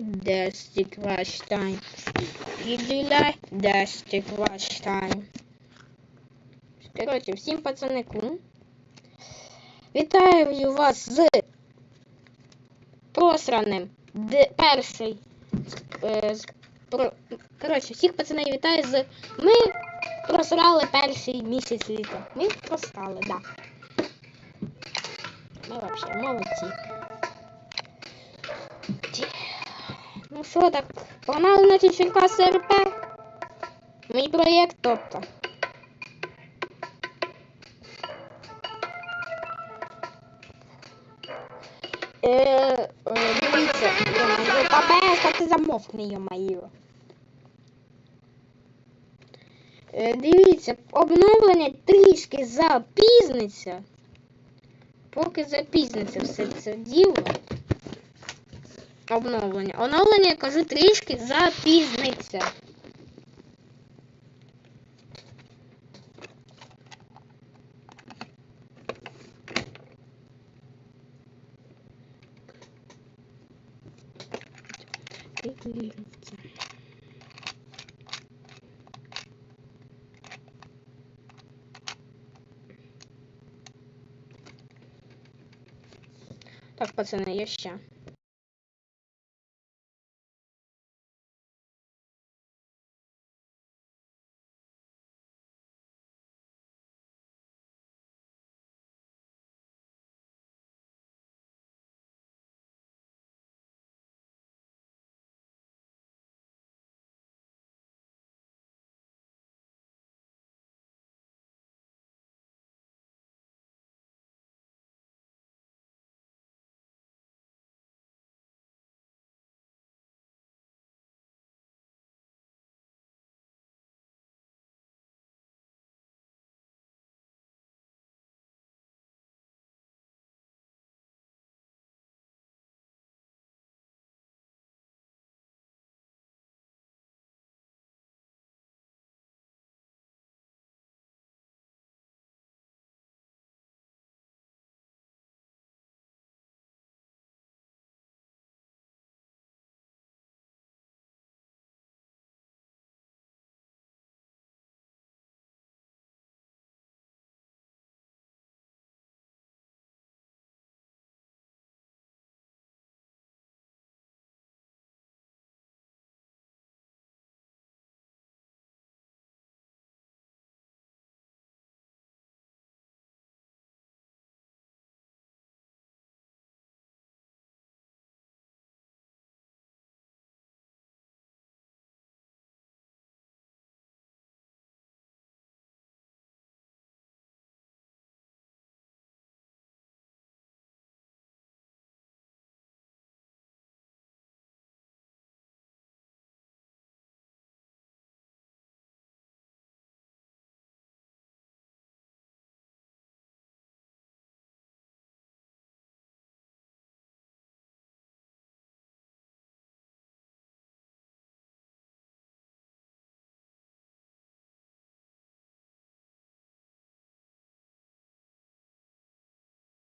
Десять ваш тайм. Відділяй десять ваш тайм. Коротше, всім пацанику. Вітаю вас з просраним. Де перший. Е, про, коротше, всіх пацанів вітаю з. Ми просрали перший місяць літа. Ми просрали, да. Ми вообще молодці. Ну що так, погнали на Черкаси РП? Мій проєкт, тобто. Е, е, ППС, ти замовкни, йо-моє. Е, дивіться, обновлення трішки запізниться. Поки запізниться все це діло. Обновлення. Оновлення, я кажу, трішки запізниться. Так, пацани, я ще.